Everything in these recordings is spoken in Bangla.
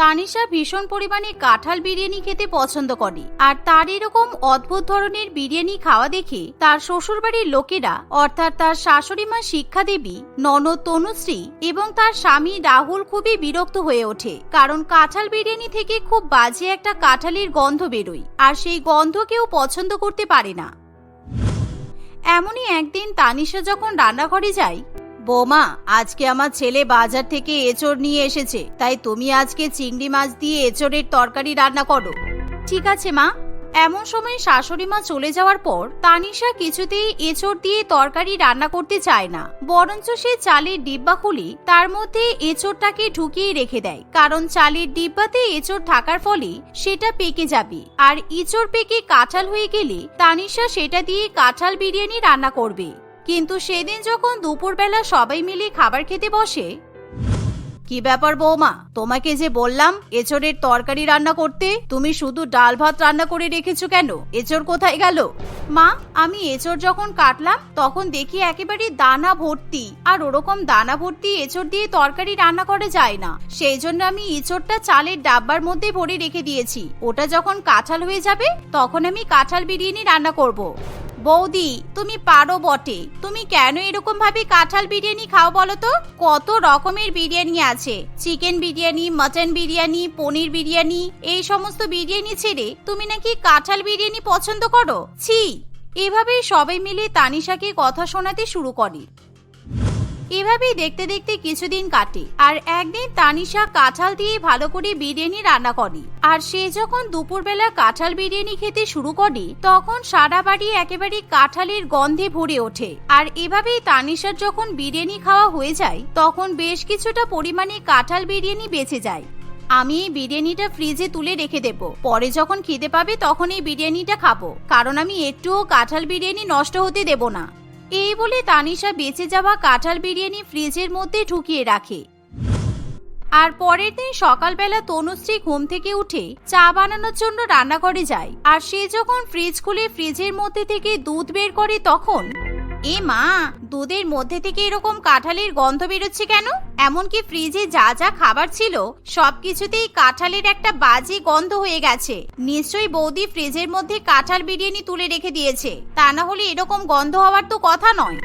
তানিশা ভীষণ পরিমাণে কাঁঠাল বিরিয়ানি খেতে পছন্দ করে। আর তার এরকম অদ্ভুত ধরনের বিরিয়ানি খাওয়া দেখে তার শ্বশুরবাড়ির লোকেরা, অর্থাৎ তার শাশুড়ি মা শিক্ষা দেবী ননদ তনুশ্রী এবং তার স্বামী রাহুল খুবই বিরক্ত হয়ে ওঠে। কারণ কাঁঠাল বিরিয়ানি থেকে খুব বাজে একটা কাঁঠালের গন্ধ বেরোয়, আর সেই গন্ধ কেউ পছন্দ করতে পারে না। এমনই একদিন তানিশা যখন রান্নাঘরে যায় বৌমা, আজকে আমার ছেলে বাজার থেকে এচড় নিয়ে এসেছে, তাই তুমি আজকে চিংড়ি মাছ দিয়ে এচড়ের তরকারি রান্না করো। ঠিক আছে, মা। এমন সময় শাশুড়ি মা চলে যাওয়ার পর তানিশা কিছুতেই এচড় দিয়ে তরকারি রান্না করতে চায় না। বরঞ্চ সে চালের ডিব্বা খুলি, তার মধ্যে এচড়টাকে ঢুকিয়ে রেখে দেয়। কারণ চালের ডিব্বাতে এচড় থাকার ফলে সেটা পেকে যাবে। আর ইচড় পেকে কাঁঠাল হয়ে গেলে তানিশা সেটা দিয়ে কাঁঠাল বিরিয়ানি রান্না করবে। কিন্তু সেদিন যখন দুপুরবেলা সবাই মিলে খাবার খেতে বসে, কি ব্যাপার বৌমা? তোমাকে যে বললাম, এচড়ের তরকারি রান্না করতে, তুমি শুধু ডাল ভাত রান্না করে রেখেছো কেন? এচড় কোথায় গেল? মা, আমি এচড় যখন কাটলাম, তখন দেখি একেবারে দানা ভর্তি। আর ওরকম দানা ভর্তি এচড় দিয়ে তরকারি রান্না করা যায় না। সেই জন্য আমি এচড়টা চালের ডাব্বার মধ্যে ভরে রেখে দিয়েছি। ওটা যখন কাঁঠাল হয়ে যাবে, তখন আমি কাঁঠাল বিরিয়ানি রান্না করব। বৌদি, তুমি পারো বটে। তুমি কেন এরকম ভাবে কাঁঠাল বিরিয়ানি খাও বলো তো? কত রকমের বিরিয়ানি আছে। চিকেন বিরিয়ানি, মটন বিরিয়ানি, পনির বিরিয়ানি, এই সমস্ত বিরিয়ানি ছেড়ে তুমি নাকি কাঁঠাল বিরিয়ানি পছন্দ করো? ছি! এভাবেই সবাই মিলে তানিশাকে কথা শোনাতে শুরু করে। এভাবেই দেখতে দেখতে কিছুদিন কাটে। আর একদিন তানিশা কাঁঠাল দিয়ে ভালো করে বিরিয়ানি রান্না করে। আর সে যখন দুপুরবেলা কাঁঠাল বিরিয়ানি খেতে শুরু করে, তখন সারা বাড়ি একেবারে কাঁঠালের গন্ধে ভরে ওঠে। আর এভাবেই তানিশার যখন বিরিয়ানি খাওয়া হয়ে যায়, তখন বেশ কিছুটা পরিমাণে কাঁঠাল বিরিয়ানি বেঁচে যায়। আমি এই বিরিয়ানিটা ফ্রিজে তুলে রেখে দেব। পরে যখন খিদে পাবে, তখন এই বিরিয়ানিটা খাব। কারণ আমি একটুও কাঁঠাল বিরিয়ানি নষ্ট হতে দেব না। এই বলে তানিশা বেঁচে যাওয়া কাঁঠাল বিরিয়ানি ফ্রিজের মধ্যে ঢুকিয়ে রাখে। আর পরের দিন সকালবেলা তনুশ্রী ঘুম থেকে উঠে চা বানানোর জন্য রান্নাঘরে যায়। আর সে যখন ফ্রিজ খুলে ফ্রিজের মধ্যে থেকে দুধ বের করে তখন এ মা, দুধের মধ্যে থেকে এরকম কাঁঠালের গন্ধ বেরোচ্ছে কেন? এমনকি ফ্রিজে যা যা খাবার ছিল, সবকিছুতেই কাঁঠালের একটা বাজে গন্ধ হয়ে গেছে। নিশ্চয়ই বৌদি ফ্রিজের মধ্যে কাঁঠাল বিরিয়ানি তুলে রেখে দিয়েছে। তা না হলে এরকম গন্ধ হওয়ার তো কথা নয়।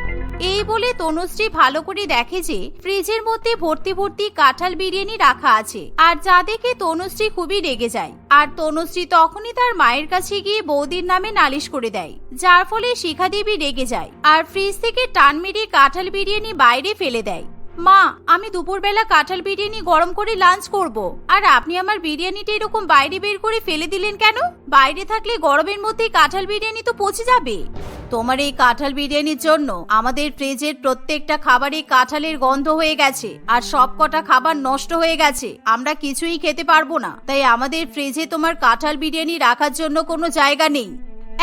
এই বলে তনুশ্রী ভালো করে দেখে যে ফ্রিজের মধ্যে ভর্তি ভর্তি কাঁঠাল বিরিয়ানি রাখা আছে। আর যা দেখে তনুশ্রী খুবই রেগে যায়। আর তনুশ্রী তখনই তার মায়ের কাছে গিয়ে বৌদির নামে নালিশ করে দেয়, যার ফলে শিখা দেবী রেগে যায়। আর ফ্রিজ থেকে টান মেরে কাঁঠাল বিরিয়ানি বাইরে ফেলে দেয়। মা, আমি দুপুরবেলা কাঁঠাল বিরিয়ানি গরম করে লাঞ্চ করব। আর আপনি আমার বিরিয়ানিটা এরকম বাইরে বের করে ফেলে দিলেন কেন? বাইরে থাকলে গরমের মধ্যে কাঁঠাল বিরিয়ানি তো পচে যাবে। তোমার এই কাঁঠাল বিরিয়ানির জন্য আমাদের ফ্রিজের প্রত্যেকটা খাবারে কাঁঠালের গন্ধ হয়ে গেছে, আর সব কটা খাবার নষ্ট হয়ে গেছে। আমরা কিছুই খেতে পারব না। তাই আমাদের ফ্রিজে তোমার কাঁঠাল বিরিয়ানি রাখার জন্য কোনো জায়গা নেই।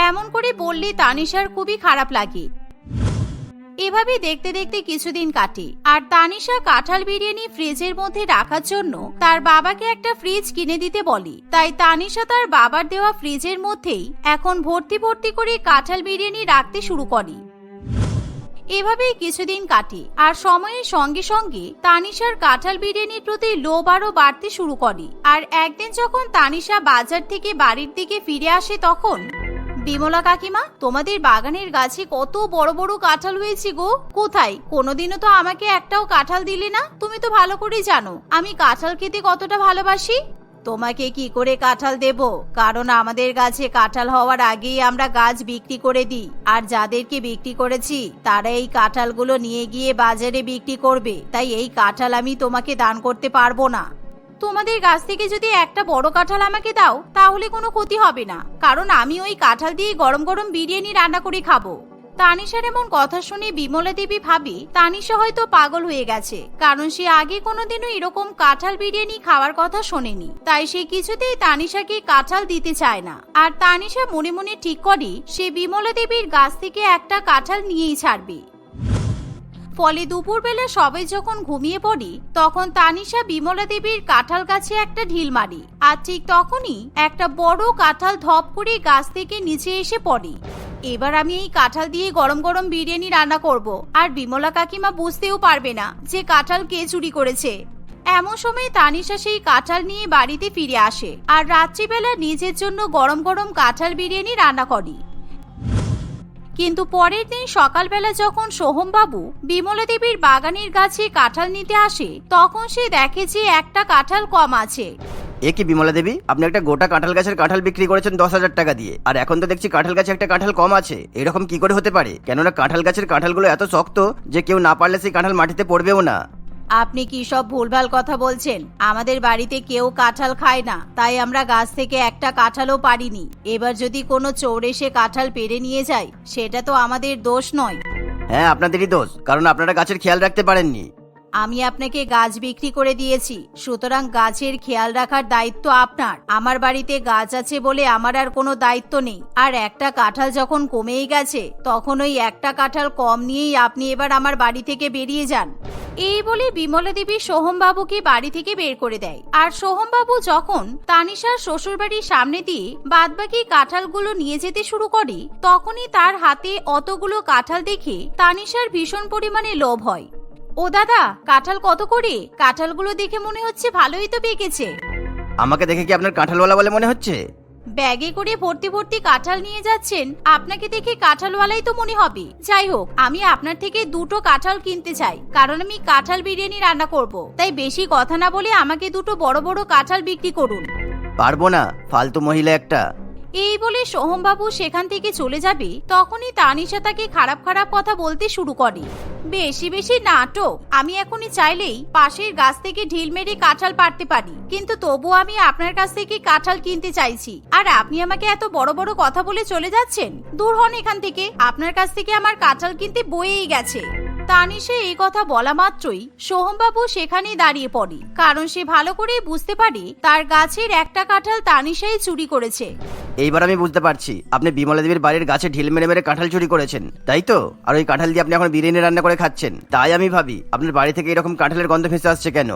এমন করে বললে তানিশার খুবই খারাপ লাগে। এভাবে দেখতে দেখতে কিছুদিন কাটে। আর তানিশা কাঁঠাল বিরিয়ানি ফ্রিজের মধ্যে রাখার জন্য তার বাবাকে একটা ফ্রিজ কিনে দিতে বলে। তাই তানিশা তার বাবার দেওয়া ফ্রিজের মধ্যেই এখন ভর্তি ভর্তি করে কাঁঠাল বিরিয়ানি রাখতে শুরু করে। এভাবেই কিছুদিন কাটে আর সময়ের সঙ্গে সঙ্গে তানিশার কাঁঠাল বিরিয়ানির প্রতি লোভ আরও বাড়তে শুরু করে। আর একদিন যখন তানিশা বাজার থেকে বাড়ির দিকে ফিরে আসে তখন বিমলা কাকিমা, তোমাদের বাগানের গাছে কত বড় বড় কাঁঠাল হয়েছে গো। কোথায়? কোনোদিনও তো আমাকে একটাও কাঁঠাল দিলে না? তুমি তো ভালো করেই জানো, আমি কাঁঠাল খেতে কতটা ভালোবাসি। তোমাকে কি করে কাঁঠাল দেব? কারণ আমাদের গাছে কাঁঠাল হওয়ার আগেই আমরা গাছ বিক্রি করে দিই। আর যাদেরকে বিক্রি করেছি, তারা এই কাঁঠালগুলো নিয়ে গিয়ে বাজারে বিক্রি করবে। তাই এই কাঁঠাল আমি তোমাকে দান করতে পারব না। তোমাদের গাছ থেকে যদি একটা বড় কাঁঠাল আমাকে দাও, তাহলে কোনো ক্ষতি হবে না। কারণ আমি ওই কাঁঠাল দিয়ে গরম গরম বিরিয়ানি রান্না করে খাব। তানিশার এমন কথা শুনে বিমলা দেবী ভাবি, তানিশা হয়তো পাগল হয়ে গেছে, কারণ সে আগে কোনোদিনও এরকম কাঁঠাল বিরিয়ানি খাওয়ার কথা শোনেনি। তাই সে কিছুতেই তানিশাকে কাঁঠাল দিতে চায় না। আর তানিশা মনে মনে ঠিক করে সে বিমলা দেবীর গাছ থেকে একটা কাঁঠাল নিয়েই ছাড়বে। ফলে দুপুরবেলা সবাই যখন ঘুমিয়ে পড়ি, তখন তানিশা বিমলা দেবীর কাঁঠাল গাছে একটা ঢিল মারি। আর ঠিক তখনই একটা বড় কাঁঠাল ধপ করে গাছ থেকে নিচে এসে পড়ে। এবার আমি এই কাঁঠাল দিয়ে গরম গরম বিরিয়ানি রান্না করব, আর বিমলা কাকিমা বুঝতেও পারবে না যে কাঁঠাল কে চুরি করেছে। এমন সময় তানিশা সেই কাঁঠাল নিয়ে বাড়িতে ফিরে আসে, আর রাত্রিবেলা নিজের জন্য গরম গরম কাঁঠাল বিরিয়ানি রান্না করে। কিন্তু পরের দিন সকালবেলা যখন সোহমবাবু বিমলা দেবীর বাগানের গাছে কাঁঠাল নিতে আসে, তখন সে দেখে যে একটা কাঁঠাল কম আছে। এ কি বিমলা দেবী আপনি একটা গোটা কাঁঠাল গাছের কাঁঠাল বিক্রি করেছেন দশ হাজার টাকা দিয়ে, আর এখন তো দেখছি কাঁঠাল গাছে একটা কাঁঠাল কম আছে। এরকম কি করে হতে পারে? কেননা কাঁঠাল গাছের কাঁঠালগুলো এত শক্ত যে কেউ না পারলে সেই কাঁঠাল মাটিতে পড়বেও না। আপনি কি সব ভুলভাল কথা বলছেন? আমাদের বাড়িতে কেউ কাঁঠাল খায় না, তাই আমরা গাছ থেকে একটা কাঁঠালও পারিনি এবার যদি কোনো চোর এসে কাঁঠাল পেরে নিয়ে যায়, সেটা তো আমাদের দোষ নয়। হ্যাঁ আপনাদেরই দোষ, কারণ আপনারা গাছের খেয়াল রাখতে পারেননি। আমি আপনাকে গাছ বিক্রি করে দিয়েছি। সুতরাং গাছের খেয়াল রাখার দায়িত্ব আপনার। আমার বাড়িতে গাছ আছে বলে আমার আর কোনো দায়িত্ব নেই। আর একটা কাঁঠাল যখন কমেই গেছে, তখন ওই একটা কাঁঠাল কম নিয়েই আপনি এবার আমার বাড়ি থেকে বেরিয়ে যান। এই বলে বিমলা দেবী সোহমবাবুকে বাড়ি থেকে বের করে দেয়। আর সোহমবাবু যখন তানিশার শ্বশুরবাড়ির সামনে দিয়ে বাদবাকি কাঁঠালগুলো নিয়ে যেতে শুরু করে, তখনই তার হাতে অতগুলো কাঁঠাল দেখে তানিশার ভীষণ পরিমাণে লোভ হয়। ও দাদা কাঁঠাল কত করে? কাঁঠালগুলো দেখে মনে হচ্ছে ভালোই তো পেকেছে। আমাকে দেখে কি আপনার কাঁঠালওয়ালা বলে মনে হচ্ছে? ব্যাগে করে ভর্তি ভর্তি কাঁঠাল নিয়ে যাচ্ছেন আপনাকে দেখে কাঁঠালওয়ালাই তো মনে হবে। যাই হোক আমি আপনার থেকে দুটো কাঁঠাল কিনতে চাই কারণ আমি কাঁঠাল বিরিয়ানি রান্না করব। তাই বেশি কথা না বলে আমাকে দুটো বড় বড় কাঁঠাল বিক্রি করুন। পারব না ফালতু মহিলা একটা। এই বলে সোহমবাবু সেখান থেকে চলে যাবে, তখনই তানিশা তাকে খারাপ খারাপ কথা বলতে শুরু করে। বেশি বেশি নাটক, আমি এখনই চাইলেই পাশের গাছ থেকে ঢিল মেরে কাঁঠাল পারতে পারি, কিন্তু তবু আমি আপনার কাছ থেকে কাঁঠাল কিনতে চাইছি। আর আপনি আমাকে এত বড় বড় কথা বলে চলে যাচ্ছেন? দূর হন এখান থেকে, আপনার কাছ থেকে আমার কাঁঠাল কিনতে বয়েই গেছে। তানিশা এই কথা বলা মাত্রই সোহমবাবু সেখানেই দাঁড়িয়ে পড়ে, কারণ সে ভালো করেই বুঝতে পারে তার গাছের একটা কাঁঠাল তানিশাই চুরি করেছে। এইবার আমি বুঝতে পারছি। আপনি বিমলা দেবীর বাড়ির গাছে ঢিল মেরে মেরে কাঁঠাল চুরি করেছেন, তাই তো? আর ওই কাঁঠাল দিয়ে আপনি এখন বিরিয়ানি রান্না করে খাচ্ছেন, তাই আমি ভাবি, আপনার বাড়ি থেকে এরকম কাঁঠালের গন্ধ ভেসে আসছে কেন?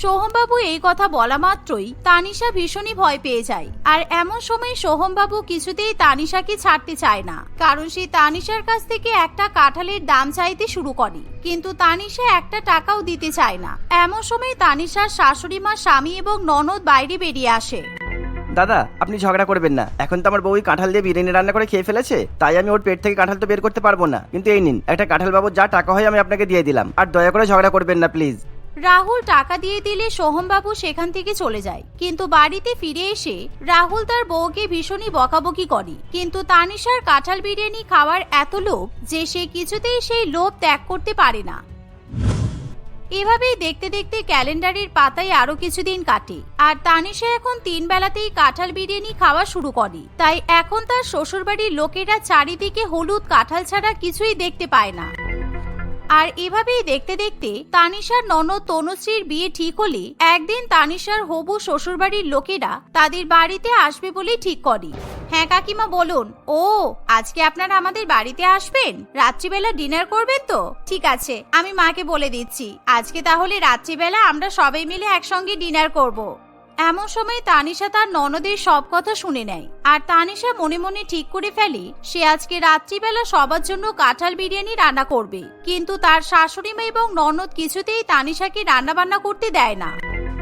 সোহমবাবু এই কথা বলা মাত্রই তানিশা ভীষণই ভয় পেয়ে যায়, আর এমন সময় সোহমবাবু কিছুতেই তানিশাকে ছাড়তে চায় না, কারণ সে তানিশার কাছ থেকে একটা কাঁঠালের দাম চাইতে শুরু করে, কিন্তু তানিশা একটা টাকাও দিতে চায় না। এমন সময় তানিশার শাশুড়ি মা স্বামী এবং ননদ বাইরে বেরিয়ে আসে। দাদা, আপনি ঝগড়া করবেন না। এখন তো আমার বউ ওই কাঁঠাল দিয়ে বিরিয়ানি রান্না করে খেয়ে ফেলেছে, তাই আমি ওর পেট থেকে কাঁঠাল তো বের করতে পারব না। কিন্তু এই নিন, একটা কাঁঠাল বাবু যা টাকা হয় আমি আপনাকে দিয়ে দিলাম। আর দয়া করে ঝগড়া করবেন না, প্লিজ। রাহুল টাকা দিয়ে দিলে সোহমবাবু সেখান থেকে চলে যায়। কিন্তু বাড়িতে ফিরে এসে রাহুল তার বউকে ভীষণই বকাবকি করে। কিন্তু তানিশার কাঁঠাল বিরিয়ানি খাওয়ার এত লোভ যে সে কিছুতেই সেই লোভ ত্যাগ করতে পারে না। এভাবেই দেখতে দেখতে ক্যালেন্ডারের পাতায় আরও কিছুদিন কাটে। আর তানিশা এখন তিন বেলাতেই কাঁঠাল বিরিয়ানি খাওয়া শুরু করে। তাই এখন তার শ্বশুরবাড়ির লোকেরা চারিদিকে হলুদ কাঁঠাল ছাড়া কিছুই দেখতে পায় না। আর এভাবেই দেখতে দেখতে তানিশার ননদ তনুশ্রীর বিয়ে ঠিক হলে একদিন তানিশার হবু শ্বশুরবাড়ির লোকেরা তাদের বাড়িতে আসবে বলেই ঠিক করে। হ্যাঁ কাকিমা, বলুন। ও, আজকে আপনারা আমাদের বাড়িতে আসবেন? রাত্রিবেলা ডিনার করবেন তো? ঠিক আছে, আমি মাকে বলে দিচ্ছি। আজকে তাহলে রাত্রিবেলা আমরা সবাই মিলে একসঙ্গে ডিনার করব। এমন সময় তানিশা তার ননদের সব কথা শুনে নেয়। আর তানিশা মনে মনে ঠিক করে ফেলে, সে আজকে রাত্রিবেলা সবার জন্য কাঁঠাল বিরিয়ানি রান্না করবে। কিন্তু তার শাশুড়ি মা এবং ননদ কিছুতেই তানিশাকে রান্না বান্না করতে দেয় না।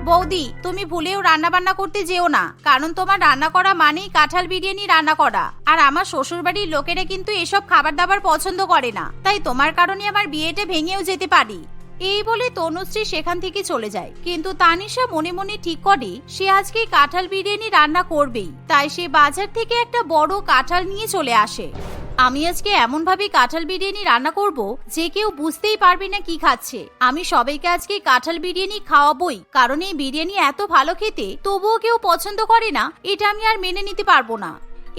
বৌদি, তুমি ভুলেও রান্না বান্না করতে যেও না, কারণ তোমার রান্না করা মানেই কাঁঠাল বিরিয়ানি রান্না করা। আর আমার শ্বশুর বাড়ির লোকেরা কিন্তু এসব খাবার দাবার পছন্দ করে না। তাই তোমার কারণে আমার বিয়েটা ভেঙেও যেতে পারি। এই বলে তনুশ্রী সেখান থেকে চলে যায়। কিন্তু তানিশা মনে মনে ঠিক করে সে আজকে কাঁঠাল বিরিয়ানি রান্না করবেই। তাই সে বাজার থেকে একটা বড় কাঁঠাল নিয়ে চলে আসে। আমি আজকে এমন ভাবে কাঁঠাল বিরিয়ানি রান্না করব যে কেউ বুঝতেই পারবে না কি খাচ্ছে। আমি সবাইকে আজকে কাঁঠাল বিরিয়ানি খাওয়াবই, কারণ এই বিরিয়ানি এত ভালো খেতে তবুও কেউ পছন্দ করে না, এটা আমি আর মেনে নিতে পারব না।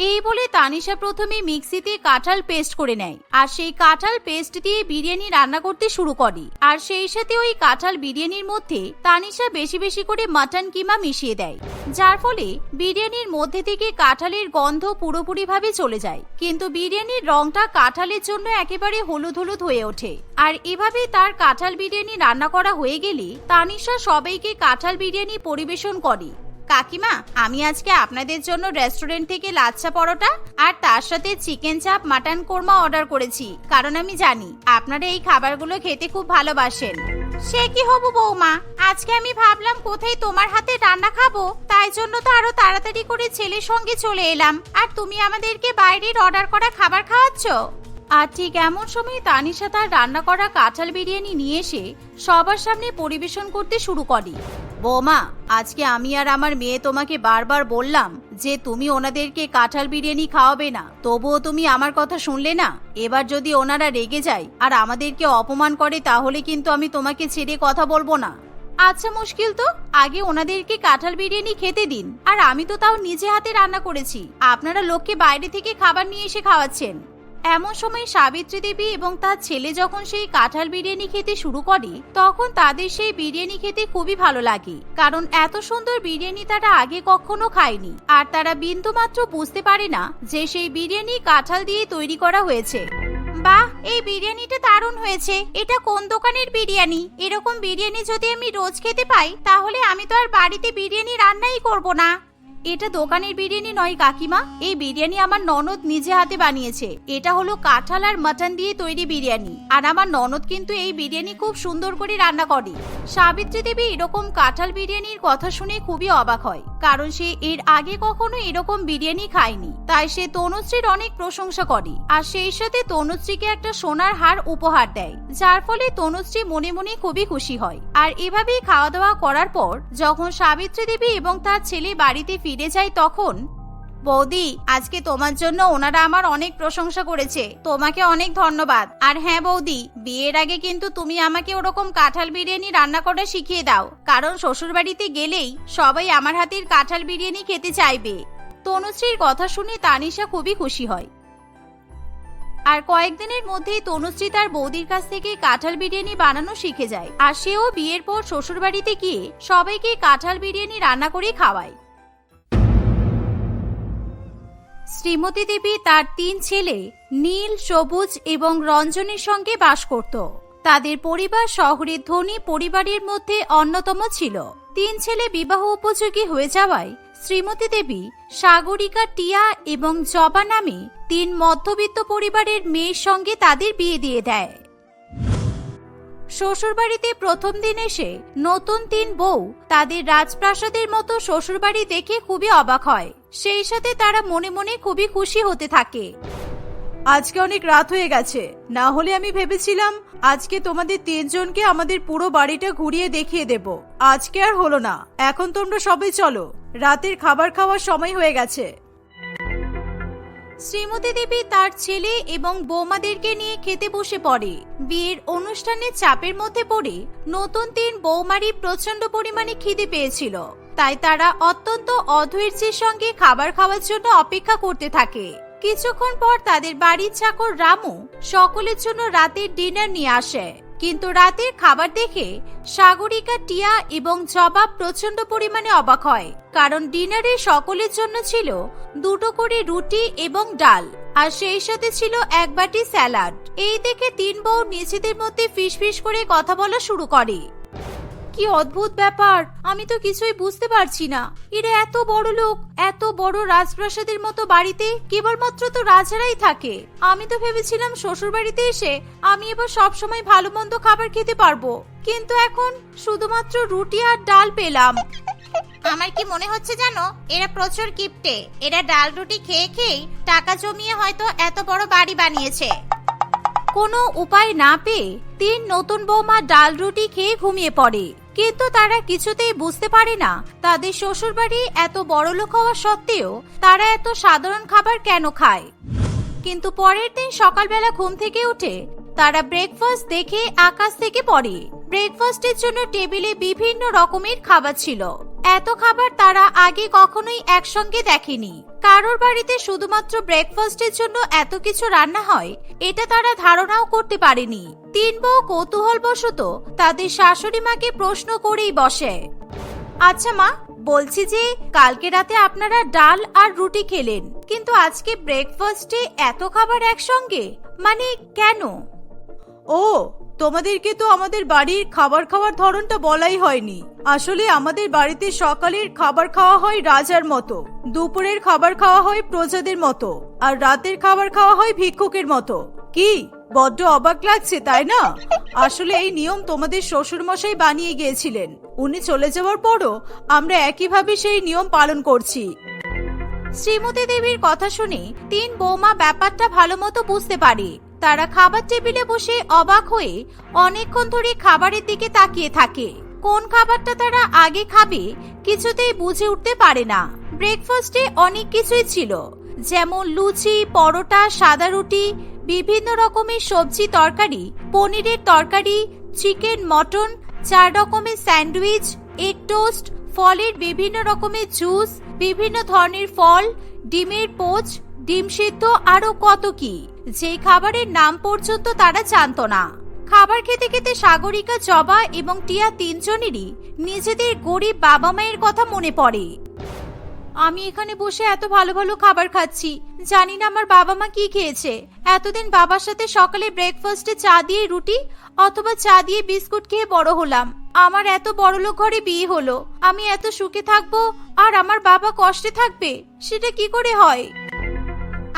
এই বলে তানিশা প্রথমে মিক্সিতে কাঁঠাল পেস্ট করে নেয়। আর সেই কাঁঠাল পেস্ট দিয়ে বিরিয়ানি রান্না করতে শুরু করে। আর সেই সাথে ওই কাঁঠাল বিরিয়ানির মধ্যে তানিশা বেশি বেশি করে মাটন কিমা মিশিয়ে দেয়। যার ফলে বিরিয়ানির মধ্যে থেকে কাঁঠালের গন্ধ পুরোপুরি ভাবে চলে যায়। কিন্তু বিরিয়ানির রংটা কাঁঠালের জন্য একেবারে হলুদ হলুদ হয়ে ওঠে। আর এভাবে তার কাঁঠাল বিরিয়ানি রান্না করা হয়ে গেলে তানিশা সবাইকে কাঁঠাল বিরিয়ানি পরিবেশন করে। কাকিমা, আমি আজকে আপনাদের জন্য রেস্টুরেন্ট থেকে লাচ্ছা পরোটা আর তার সাথে চিকেন চাপ মাটন কোরমা অর্ডার করেছি। কারণ আমি জানি, আপনারা এই খাবারগুলো খেতে খুব ভালোবাসেন। সে কি হবু বৌমা? আজকে আমি ভাবলাম কোথায় তোমার হাতে রান্না খাব? তাই জন্য তো আরও তাড়াতাড়ি করে ছেলের সঙ্গে চলে এলাম। আর তুমি আমাদেরকে বাইরের অর্ডার করা খাবার খাওয়াচ্ছ? আর ঠিক এমন সময় তানিশা তার রান্না করা কাঁঠাল বিরিয়ানি নিয়ে এসে সবার সামনে পরিবেশন করতে শুরু করে। বৌমা, আজকে আমি আর আমার মেয়ে তোমাকে বারবার বললাম যে তুমি ওনাদেরকে কাঁঠাল বিরিয়ানি খাওয়াবে না। তবুও তুমি আমার কথা শুনলে না? এবার যদি ওনারা রেগে যায় আর আমাদেরকে অপমান করে, তাহলে কিন্তু আমি তোমাকে ছেড়ে কথা বলব না। আচ্ছা মুশকিল তো, আগে ওনাদেরকে কাঁঠাল বিরিয়ানি খেতে দিন। আর আমি তো তাও নিজে হাতে রান্না করেছি। আপনারা লোককে বাইরে থেকে খাবার নিয়ে এসে খাওয়াচ্ছেন। এমন সময় সাবিত্রী দেবী এবং তার ছেলে যখন সেই কাঁঠাল বিরিয়ানি খেতে শুরু করে, তখন তাদের সেই বিরিয়ানি খেতে খুবই ভালো লাগে। কারণ এত সুন্দর বিরিয়ানি তারা আগে কখনো খায়নি। আর তারা বিন্দুমাত্র বুঝতে পারে না যে সেই বিরিয়ানি কাঁঠাল দিয়ে তৈরি করা হয়েছে। বাহ, এই বিরিয়ানিটা দারুণ হয়েছে। এটা কোন দোকানের বিরিয়ানি? এরকম বিরিয়ানি যদি আমি রোজ খেতে পাই, তাহলে আমি তো আর বাড়িতে বিরিয়ানি রান্নাই করব না। এটা দোকানের বিরিয়ানি নয়, কাকিমা। এই বিরিয়ানি আমার ননদ নিজে হাতে বানিয়েছে। এটা হলো কাঁঠাল আর মাটন দিয়ে তৈরি বিরিয়ানি। আর আমার ননদ কিন্তু এই বিরিয়ানি খুব সুন্দর করে রান্না করে। সাবিত্রী দেবী এরকম কাঁঠাল বিরিয়ানির কথা শুনে খুবই অবাক হয়। কারণ সে এর আগে কখনো এরকম বিরিয়ানি খায়নি। তাই সে তনুশ্রীর অনেক প্রশংসা করে। আর সেই সাথে তনুশ্রীকে একটা সোনার হার উপহার দেয়, যার ফলে তনুশ্রী মনে মনে খুবই খুশি হয়। আর এভাবেই খাওয়া দাওয়া করার পর, যখন সাবিত্রী দেবী এবং তার ছেলে বাড়িতে ফিরে যায় তখন বৌদি, আজকে তোমার জন্য ওনারা আমার অনেক প্রশংসা করেছে। তোমাকে অনেক ধন্যবাদ। আর হ্যাঁ বৌদি, বিয়ের আগে কিন্তু তুমি আমাকে ওরকম কাঁঠাল বিরিয়ানি রান্না করে শিখিয়ে দাও। কারণ শ্বশুর বাড়িতে গেলেই সবাই আমার হাতের কাঁঠাল বিরিয়ানি খেতে চাইবে। তনুশ্রীর কথা শুনে তানিশা খুবই খুশি হয়। আর কয়েকদিনের মধ্যেই তনুশ্রী তার বৌদির কাছ থেকে কাঁঠাল বিরিয়ানি বানানো শিখে যায়। আর সেও বিয়ের পর শ্বশুর বাড়িতে গিয়ে সবাইকে কাঁঠাল বিরিয়ানি রান্না করে খাওয়ায়। শ্রীমতী দেবী তার তিন ছেলে, নীল, সবুজ এবং রঞ্জনের সঙ্গে বাস করত। তাদের পরিবার শহরের ধনী পরিবারের মধ্যে অন্যতম ছিল। তিন ছেলে বিবাহ উপযোগী হয়ে যাওয়ায় শ্রীমতী দেবী সাগরিকা টিয়া এবং জবা নামে তিন মধ্যবিত্ত পরিবারের মেয়ের সঙ্গে তাদের বিয়ে দিয়ে দেয়। শ্বশুরবাড়িতে প্রথম দিন এসে নতুন তিন বউ তাদের রাজপ্রাসাদের মতো শ্বশুরবাড়ি দেখে খুবই অবাক হয়। সেই সাথে তারা মনে মনে খুবই খুশি হতে থাকে। আজকে অনেক রাত হয়ে গেছে। না হলে আমি ভেবেছিলাম, আজকে তোমাদের তিনজনকে আমাদের পুরো বাড়িটা ঘুরিয়ে দেখিয়ে দেব। আজকে আর হলো না। এখন তোমরা সবাই চলো। রাতের খাবার খাওয়ার সময় হয়ে গেছে। শ্রীমতী দেবী তার ছেলে এবং বৌমাদেরকে নিয়ে খেতে বসে পড়ে। বিয়ের অনুষ্ঠানের চাপের মধ্যে পড়ে নতুন তিন বৌমারই প্রচণ্ড পরিমাণে খিদে পেয়েছিল। তাই তারা অত্যন্ত অধৈর্যের সঙ্গে খাবার খাওয়ার জন্য অপেক্ষা করতে থাকে। কিছুক্ষণ পর তাদের বাড়ির চাকর রামু সকলের জন্য রাতের ডিনার নিয়ে আসে। কিন্তু রাতের খাবার দেখে সাগরিকা, টিয়া এবং জবাব প্রচণ্ড পরিমাণে অবাক হয়, কারণ ডিনারে সকলের জন্য ছিল দুটো করে রুটি এবং ডাল, আর সেই সাথে ছিল এক বাটি স্যালাড। এই দেখে তিন বউ নিজেদের মধ্যে ফিসফিস করে কথা বলা শুরু করে। কি অদ্ভুত ব্যাপার? আমি তো কিছুই বুঝতে পারছি না। এরা এত বড় লোক এত বড় রাজপ্রাসাদের মতো বাড়িতে কেবলমাত্র তো রাজারাই থাকে। আমি তো ভেবেছিলাম শ্বশুর বাড়িতে এসে আমি এবার সব সময় ভালো মন্দ খাবার খেতে পারব। কিন্তু এখন শুধুমাত্র রুটি আর ডাল পেলাম। আমার কি মনে হচ্ছে জানো? এরা প্রচুর কিপটে। এরা ডাল রুটি খেয়ে খেয়ে টাকা জমিয়ে হয়তো এত বড় বাড়ি বানিয়েছে। কোনো উপায় না পেয়ে তিন নতুন বৌমা ডাল রুটি খেয়ে ঘুমিয়ে পড়ে। কিন্তু তারা কিছুতেই বুঝতে পারে না। তাদের শ্বশুরবাড়ি এত বড় লোক হওয়া সত্ত্বেও তারা এত সাধারণ খাবার কেন খায়? কিন্তু পরের দিন সকালবেলা ঘুম থেকে উঠে তারা ব্রেকফাস্ট দেখে আকাশ থেকে পড়ে। ব্রেকফাস্টের জন্য টেবিলে বিভিন্ন রকমের খাবার ছিল। এত খাবার তারা আগে কখনোই একসঙ্গে দেখেনি। কারোর বাড়িতে শুধুমাত্র ব্রেকফাস্টের জন্য এত কিছু রান্না হয়, এটা তারা ধারণাও করতে পারেনি। তিন বউ কৌতূহল বশত তাদের শাশুড়ি মাকে প্রশ্ন করেই বসে। আচ্ছা মা, বলছি যে কালকে রাতে আপনারা ডাল আর রুটি খেলেন, কিন্তু আজকে ব্রেকফাস্টে এত খাবার একসঙ্গে? মানে কেন? ও, তোমাদেরকে তো আমাদের বাড়ির খাবার খাওয়ার ধরনটা বলাই হয়নি। আসলে আমাদের বাড়িতে সকালের খাবার খাওয়া হয় রাজার মতো, দুপুরের খাবার খাওয়া হয় প্রজাদের মতো, আর রাতের খাবার খাওয়া হয় ভিক্ষুকের মতো। কি? বড্ড অবাক লাগছে, তাই না? আসলে এই নিয়ম তোমাদের শ্বশুর মশাই বানিয়ে গিয়েছিলেন। উনি চলে যাওয়ার পরও আমরা একইভাবে সেই নিয়ম পালন করছি। শ্রীমতী দেবীর কথা শুনে তিন বৌমা ব্যাপারটা ভালো মতো বুঝতে পারে। তারা খাবার টেবিলে বসে অবাক হয়ে অনেকক্ষণ ধরে খাবারের দিকে তাকিয়ে থাকে। কোন খাবারটা তারা আগে খাবে কিছুতেই বুঝে উঠতে পারে না। ব্রেকফাস্টে অনেক কিছুই ছিল, যেমন লুচি, পরোটা, সাদা রুটি, বিভিন্ন রকমের সবজি তরকারি, পনিরের তরকারি, চিকেন মটন, চার রকমের স্যান্ডউইচ, এগ টোস্ট, ফলের বিভিন্ন রকমের জুস, বিভিন্ন ধরনের ফল, ডিমের পোচ ডিম সিদ্ধ আরও কত কি? যেই খাবারের নাম পর্যন্ত তারা জানতো না। খাবার খেতে খেতে সাগরিকা, জবা এবং টিয়া তিনজনেরই নিজেদের গরিব বাবা মায়ের কথা মনে পড়ে। আমি এখানে বসে এত ভালো ভালো খাবার খাচ্ছি, জানি না আমার বাবা মা কি খেয়েছে। এতদিন বাবার সাথে সকালে ব্রেকফাস্টে চা দিয়ে রুটি অথবা চা দিয়ে বিস্কুট খেয়ে বড় হলাম। আমার এত বড়লোক ঘরে বিয়ে হলো, আমি এত সুখে থাকব আর আমার বাবা কষ্টে থাকবে, সেটা কি করে হয়?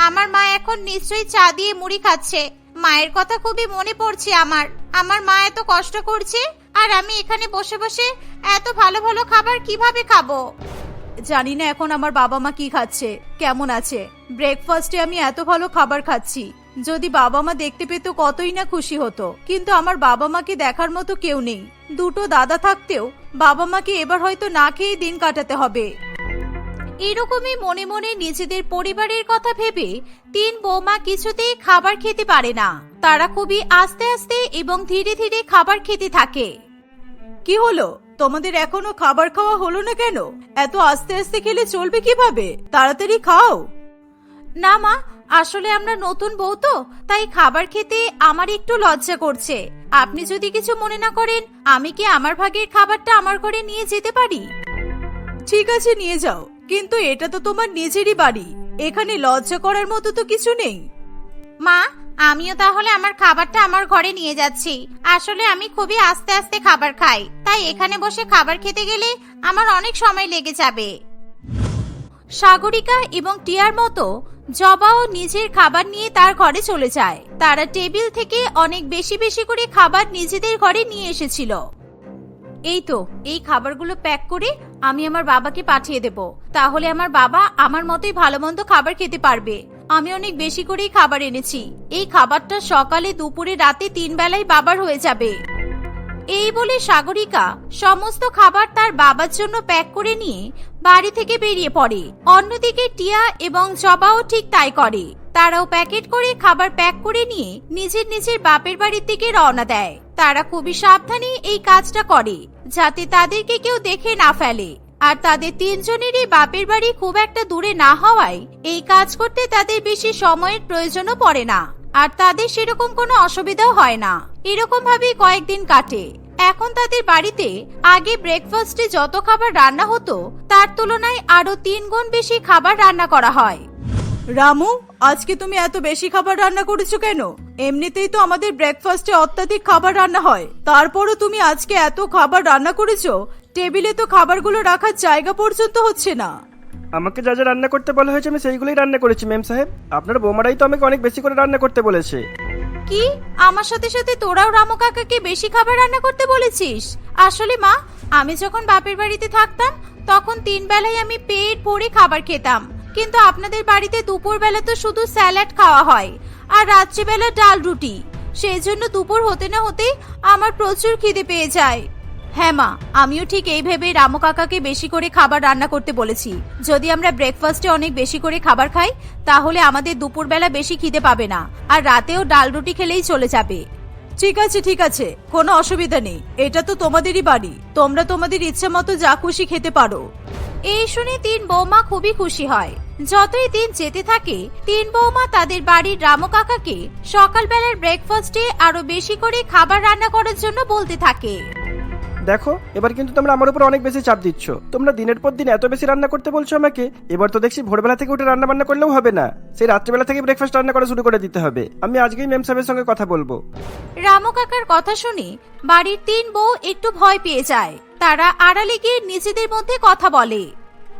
আমার মা এখন নিশ্চয়ই চা দিয়ে মুড়ি খাচ্ছে। মায়ের কথা খুবই মনে পড়ছে আমার। আমার মা এত কষ্ট করছে, আর আমি এখানে বসে বসে এত ভালো ভালো খাবার কীভাবে খাব? জানি না এখন আমার বাবা মা কি খাচ্ছে, কেমন আছে। ব্রেকফাস্টে আমি এত ভালো খাবার খাচ্ছি। যদি বাবা মা দেখতে পেতো কতই না খুশি হতো। কিন্তু আমার বাবা মাকে দেখার মতো কেউ নেই। দুটো দাদা থাকতেও বাবা মাকে এবার হয়তো না খেয়ে দিন কাটাতে হবে। এরকমই মনে মনে নিজেদের পরিবারের কথা ভেবে তিন বৌমা কিছুতেই খাবার খেতে পারে না। তারা খুবই আস্তে আস্তে এবং ধীরে ধীরে খাবার খেতে থাকে। কি হলো? তোমাদের এখনও খাবার খাওয়া হলো না কেন? এত আস্তে আস্তে খেলে চলবে কীভাবে? তাড়াতাড়ি খাও। না মা আসলে আমরা নতুন বউ তো তাই খাবার খেতে আমার একটু লজ্জা করছে। আপনি যদি কিছু মনে না করেন আমি কি আমার ভাগের খাবারটা আমার ঘরে নিয়ে যেতে পারি? ঠিক আছে নিয়ে যাও। কিন্তু এটা তো তোমার নিজেরই বাড়ি। এখানে লজ্জা করার মতো তো কিছু নেই। মা আমিও তাহলে আমার খাবারটা আমার ঘরে নিয়ে যাচ্ছি। আসলে আমি খুবই আস্তে আস্তে খাবার খাই। তাই এখানে বসে খাবার খেতে গেলে আমার অনেক সময় লেগে যাবে। সাগরিকা এবং টিয়ার মতো জবাও নিজের খাবার নিয়ে তার ঘরে চলে যায়। তারা টেবিল থেকে অনেক বেশি বেশি করে খাবার নিজেদের ঘরে নিয়ে এসেছিল। এই তো, এই খাবারগুলো প্যাক করে আমি আমার বাবাকে পাঠিয়ে দেব। তাহলে আমার বাবা আমার মতোই ভালো মন্দ খাবার খেতে পারবে। আমি অনেক বেশি করেই খাবার এনেছি। এই খাবারটা সকালে, দুপুরে, রাতে তিন বেলায় বাবার হয়ে যাবে। এই বলে সাগরিকা সমস্ত খাবার তার বাবার জন্য প্যাক করে নিয়ে বাড়ি থেকে বেরিয়ে পড়ে। অন্যদিকে টিয়া এবং জবাও ঠিক তাই করে। তারাও প্যাকেট করে খাবার প্যাক করে নিয়ে নিজের নিজের বাপের বাড়ির দিকে রওনা দেয়। তারা খুবই সাবধানে এই কাজটা করে, যাতে তাদেরকে কেউ দেখে না ফেলে। আর তাদের তিনজনেরই বাপের বাড়ি খুব একটা দূরে না হওয়ায় এই কাজ করতে তাদের বেশি সময়ের প্রয়োজনও পড়ে না। আর তাদের সেরকম কোনো অসুবিধাও হয় না। এরকম ভাবেই কয়েকদিন কাটে। এখন তাদের বাড়িতে আগে ব্রেকফাস্টে যত খাবার রান্না হতো, তার তুলনায় আরও তিন গুণ বেশি খাবার রান্না করা হয়। রামু, আজকে তুমি এত বেশি খাবার রান্না করেছ কেন? এমনিতেই তো আমাদের ব্রেকফাস্টে অত্যাধিক খাবার রান্না হয়। তারপরও তুমি আজকে এত খাবার রান্না করেছ, টেবিলে তো খাবারগুলো রাখার জায়গা পর্যন্ত হচ্ছে না। আমাকে যা যা রান্না করতে বলা হয়েছে আমি সেইগুলোই রান্না করেছি ম্যাম সাহেব। আপনার বৌমারাই তো আমাকে অনেক বেশি করে রান্না করতে বলেছে। কি? আমার সাথে সাথে তোরাও রামু কাকাকে বেশি খাবার রান্না করতে বলেছিস? আসলে মা, আমি যখন বাপের বাড়িতে থাকতাম, তখন তিন বেলায় আমি পেট ভরে খাবার খেতাম। কিন্তু আপনাদের বাড়িতে দুপুর বেলা তো শুধু স্যালাড খাওয়া হয়, আর রাত্রিবেলা ডাল রুটি। সেই জন্য দুপুর হতে না হতে আমার প্রচুর খিদে পেয়ে যায়। হ্যাঁ মা, আমিও ঠিক এই ভেবে রামু কাকাকে বেশি করে খাবার রান্না করতে বলেছি। যদি আমরা ব্রেকফাস্টে অনেক বেশি করে খাবার খাই, তাহলে আমাদের দুপুরবেলা বেশি খিদে পাবে না, আর রাতেও ডাল রুটি খেলেই চলে যাবে। ঠিক আছে ঠিক আছে, কোনো অসুবিধা নেই, এটা তো তোমাদেরই বাড়ি, তোমরা তোমাদের ইচ্ছে মতো যা খুশি খেতে পারো। এই শুনে তিন বৌমা খুবই খুশি হয়। যতই দিন যেতে থাকে, তিন বৌমা তাদের বাড়ির রামু কাকাকে সকালবেলার ব্রেকফাস্টে আরও বেশি করে খাবার রান্না করার জন্য বলতে থাকে। দেখো, এবার কিন্তু তোমরা আমার উপর অনেক বেশি চাপ দিচ্ছ। তোমরা দিনের পর দিন এত বেশি রান্না করতে বলছো আমাকে, এবার তো দেখছি ভোরবেলা থেকে উঠে রান্না বান্না করলেও হবে না। সেই রাত্রিবেলা থেকে ব্রেকফাস্ট রান্না করা শুরু করে দিতে হবে। আমি আজকেই ম্যাম সাহেবের সঙ্গে কথা বলব। রামু কাকার কথা শুনে বাড়ির তিন বউ একটু ভয় পেয়ে যায়। তারা আড়ালে গিয়ে নিজেদের মধ্যে কথা বলে।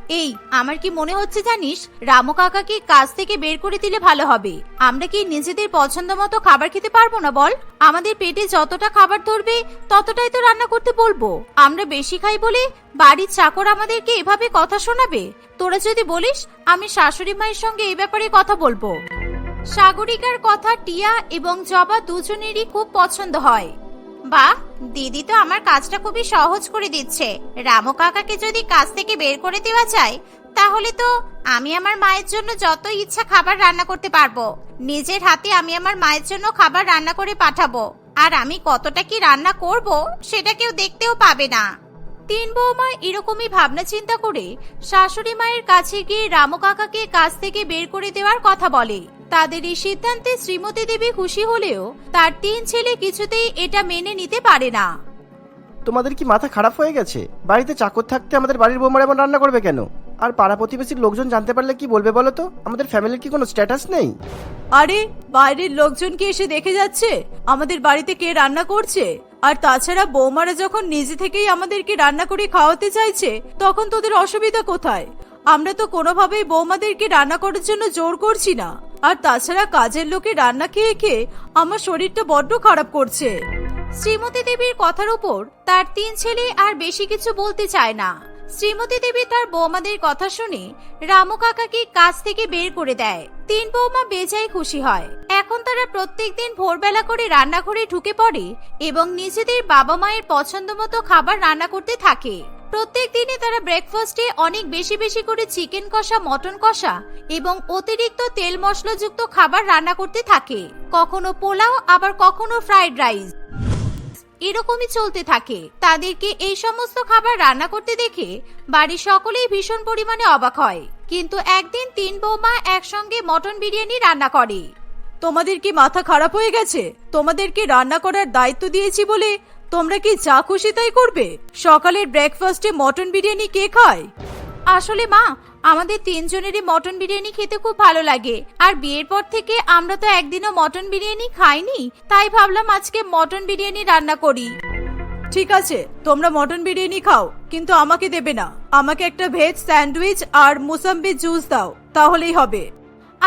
এই, আমার কি মনে হচ্ছে জানিস? রামু কাকাকে কাজ থেকে বের করে দিলে ভালো হবে। আমরা কি নিজেদের পছন্দ মতো খাবার খেতে পারব না বল? আমাদের পেটে যতটা খাবার ধরবে, ততটাই তো রান্না করতে বলব। আমরা বেশি খাই বলে বাড়ির চাকর আমাদেরকে এভাবে কথা শোনাবে? তোরা যদি বলিস, আমি শাশুড়ি মায়ের সঙ্গে এই ব্যাপারে কথা বলব। সাগরিকার কথা টিয়া এবং জবা দুজনেরই খুব পছন্দ হয়। বাহ দিদি তো আমার কাজটা খুবই সহজ করে দিচ্ছে। রামু কাকাকে যদি কাজ থেকে বের করে দেওয়া যায়, তাহলে তো আমি আমার মায়ের জন্য যত ইচ্ছা খাবার রান্না করতে পারব। নিজের হাতে আমি আমার মায়ের জন্য খাবার রান্না করে পাঠাবো। আর আমি কতটা কি রান্না করব, সেটা কেউ দেখতেও পাবে না। তিন বৌমা এরকমই ভাবনা চিন্তা করে শাশুড়ি মায়ের কাছে গিয়ে রামু কাকাকে কাজ থেকে বের করে দেওয়ার কথা বলে। তাদের এই সিদ্ধান্তে শ্রীমতী দেবী খুশি হলেও তার তিন ছেলে কিছুতেই এটা মেনে নিতে পারে না। তোমাদের কি মাথা খারাপ হয়ে গেছে? বাড়িতে চাকর থাকতে আমাদের বাড়ির বৌমারা এমন রান্না করবে কেন? আর পাড়া প্রতিবেশীর লোকজন জানতে পারলে কি বলবে বলো তো? আমাদের ফ্যামিলির কি কোনো স্ট্যাটাস নেই? আরে বাইরের লোকজন কি এসে দেখে যাচ্ছে? আমাদের বাড়িতে কে রান্না করছে? আর তাছাড়া বৌমারা যখন নিজে থেকেই আমাদেরকে রান্না করে খাওয়াতে চাইছে তখন তোদের অসুবিধা কোথায়? আমরা তো কোনোভাবেই বৌমাদেরকে রান্না করার জন্য জোর করছি না। আর তাছাড়া কাজের লোকে রান্না খেয়ে খেয়ে আমার শরীরটা বড্ড খারাপ করছে। শ্রীমতী দেবীর কথার উপর তার তিন ছেলে আর বেশি কিছু বলতে চায় না। শ্রীমতী দেবী তার বৌমাদের কথা শুনে রামু কাকাকে কাজ থেকে বের করে দেয়। তিন বৌমা বেজায় খুশি হয়। এখন তারা প্রত্যেক দিন ভোরবেলা করে রান্নাঘরে ঢুকে পড়ে এবং নিজেদের বাবা মায়ের পছন্দ মতো খাবার রান্না করতে থাকে। প্রত্যেক দিনে তারা ব্রেকফাস্টে অনেক বেশি বেশি করে চিকেন কষা মটন কষা এবং অতিরিক্ত তেল মশলাযুক্ত খাবার রান্না করতে থাকে। কখনো পোলাও, আবার কখনো ফ্রাইড রাইস এরকমই চলতে থাকে। তাদেরকে এই সমস্ত খাবার রান্না করতে দেখে বাড়ির সকলেই ভীষণ পরিমাণে অবাক হয়। কিন্তু একদিন তিন বৌমা একসঙ্গে মটন বিরিয়ানি রান্না করে। তোমাদের কি মাথা খারাপ হয়ে গেছে? তোমাদেরকে রান্না করার দায়িত্ব দিয়েছি বলে তোমরা কি যা খুশি তাই করবে? সকালের ব্রেকফাস্টে মটন বিরিয়ানি কে খায়? আসলে মা, আমাদের তিনজনেরই মটন বিরিয়ানি খেতে খুব ভালো লাগে। আর বিয়ের পর থেকে আমরা তো একদিনও মটন বিরিয়ানি খাইনি, তাই ভাবলাম আজকে মটন বিরিয়ানি রান্না করি। ঠিক আছে, তোমরা মটন বিরিয়ানি খাও, কিন্তু আমাকে দেবে না। আমাকে একটা ভেজ স্যান্ডউইচ আর মুসাম্বি জুস দাও, তাহলেই হবে।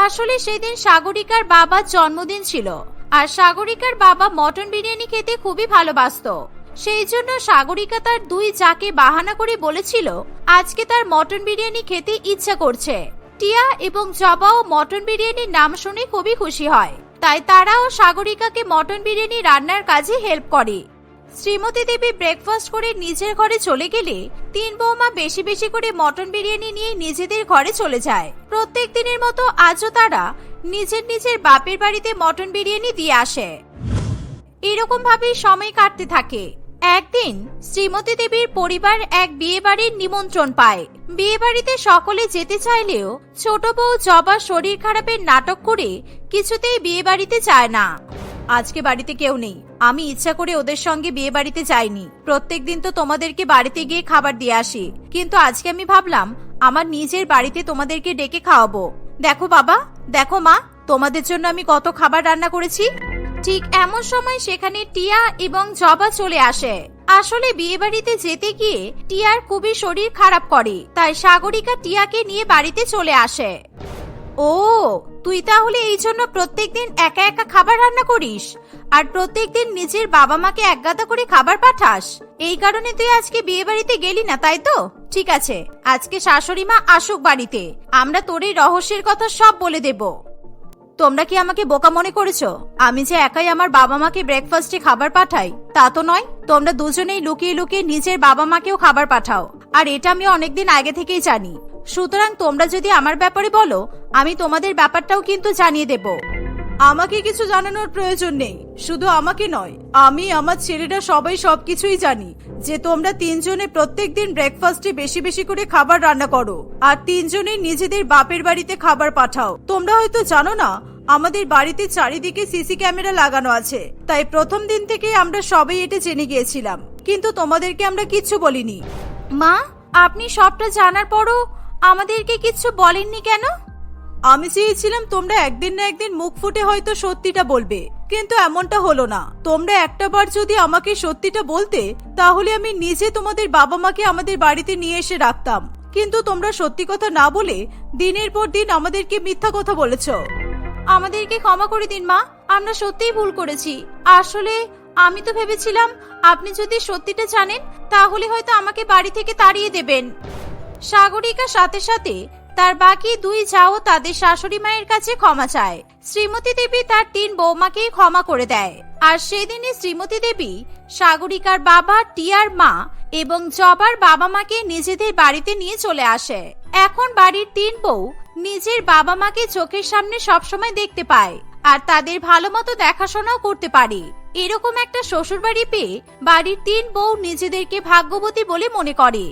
আসলে সেদিন সাগরিকার বাবার জন্মদিন ছিল। আর সাগরিকার বাবা মটন বিরিয়ানি খেতে খুবই ভালোবাসতো। সেই জন্য সাগরিকা তার দুই যাকে বাহানা করে বলেছিল, আজকে তার মটন বিরিয়ানি খেতে ইচ্ছা করছে। টিয়া এবং জবাও মটন বিরিয়ানির নাম শুনে খুবই খুশি হয়। তাই তারাও সাগরিকাকে মটন বিরিয়ানি রান্নার কাজে হেল্প করে। শ্রীমতী দেবী ব্রেকফাস্ট করে নিজের ঘরে চলে গেলে তিন বৌমা বেশি বেশি করে মটন বিরিয়ানি নিয়ে নিজেদের ঘরে চলে যায়। প্রত্যেক দিনের মতো আজও তারা নিজের নিজের বাপের বাড়িতে মটন বিরিয়ানি দিয়ে আসে। এরকম ভাবেই সময় কাটতে থাকে। একদিন শ্রীমতী দেবীর পরিবার এক বিয়ে বাড়ির নিমন্ত্রণ পায়। বিয়ে বাড়িতে সকলে যেতে চাইলেও ছোট বউ জবা শরীর খারাপের নাটক করে কিছুতেই বিয়ে বাড়িতে চায় না। আজকে বাড়িতে কেউ নেই। আমি ইচ্ছা করে ওদের সঙ্গে বিয়ে বাড়িতে যাইনি। প্রত্যেক দিন তো তোমাদেরকে বাড়িতে গিয়ে খাবার দিয়ে আসি। কিন্তু আজকে আমি ভাবলাম, আমার নিজের বাড়িতে তোমাদেরকে ডেকে খাওয়াবো। দেখো বাবা, দেখো মা, তোমাদের জন্য আমি কত খাবার রান্না করেছি। ঠিক এমন সময় সেখানে টিয়া এবং জবা চলে আসে। আসলে বিয়ে বাড়িতে যেতে গিয়ে টিয়ার খুবই শরীর খারাপ করে, তাই সাগরিকা টিয়াকে নিয়ে বাড়িতে চলে আসে। ও, তুই তাহলে এই জন্য প্রত্যেক দিন একা একা খাবার রান্না করিস? আর প্রত্যেক দিন নিজের বাবা মাকে একগাদা করে খাবার পাঠাস? এই কারণে তুই আজকে বিয়ে বাড়িতে গেলি না, তাই তো? ঠিক আছে, আজকে শাশুড়ি মা আসুক বাড়িতে। আমরা তোর এই রহস্যের কথা সব বলে দেবো। তোমরা কি আমাকে বোকা মনে করেছ? আমি যে একাই আমার বাবা মাকে ব্রেকফাস্টে খাবার পাঠাই, তা তো নয়। তোমরা দুজনেই লুকিয়ে লুকিয়ে নিজের বাবা মাকেও খাবার পাঠাও। আর এটা আমি অনেকদিন আগে থেকেই জানি। সুতরাং তোমরা যদি আমার ব্যাপারে বলো, আমি তোমাদের ব্যাপারটাও কিন্তু জানিয়ে দেব। আমাকে কিছু জানানোর প্রয়োজন নেই। শুধু আমাকে নয়, আমি, আমার ছেলেরা সবাই সবকিছুই জানি যে তোমরা তিনজনে প্রত্যেকদিন ব্রেকফাস্টে বেশি বেশি করে খাবার রান্না করো আর তিনজনে নিজেদের বাপের বাড়িতে খাবার পাঠাও। তোমরা হয়তো জানো না, আমাদের বাড়িতে চারিদিকে সিসি ক্যামেরা লাগানো আছে, তাই প্রথম দিন থেকে আমরা সবাই এটা জেনে গিয়েছিলাম। কিন্তু তোমাদেরকে আমরা কিচ্ছু বলিনি। মা, আপনি সবটা জানার পরও আমাদেরকে কিচ্ছু বলেননি কেন? আমি চেয়েছিলাম তোমরা একদিন না একদিন মুখ ফুটে হয়তো সত্যিটা বলবে, কিন্তু এমনটা হলো না। তোমরা একটা বার যদি আমাকে সত্যিটা বলতে, তাহলে আমি নিজে তোমাদের বাবা মাকে আমাদের বাড়িতে নিয়ে এসে রাখতাম। কিন্তু তোমরা সত্যি কথা না বলে দিনের পর দিন আমাদেরকে মিথ্যা কথা বলেছ। আমাদেরকে ক্ষমা করে দিন, মা। আমরা সত্যিই ভুল করেছি। আসলে আমি তো ভেবেছিলাম আপনি যদি সত্যিটা জানেন, তাহলে হয়তো আমাকে বাড়ি থেকে তাড়িয়ে দেবেন। সাগরিকা সাথে সাথে তার বাকি দুই যাও তাদের শাশুড়ি মায়ের কাছে ক্ষমা চায়। শ্রীমতী দেবী তার তিন বৌমাকেই ক্ষমা করে দেয়। আর সেদিনই শ্রীমতী দেবী সাগরিকার বাবা, টিয়ার মা এবং জবার বাবা মাকে নিজেদের বাড়িতে নিয়ে চলে আসে। এখন বাড়ির তিন বউ নিজের বাবা মাকে চোখের সামনে সবসময় দেখতে পায় আর তাদের ভালো মতো দেখাশোনাও করতে পারে। এরকম একটা শ্বশুর বাড়ি পেয়ে বাড়ির তিন বউ নিজেদেরকে ভাগ্যবতী বলে মনে করে।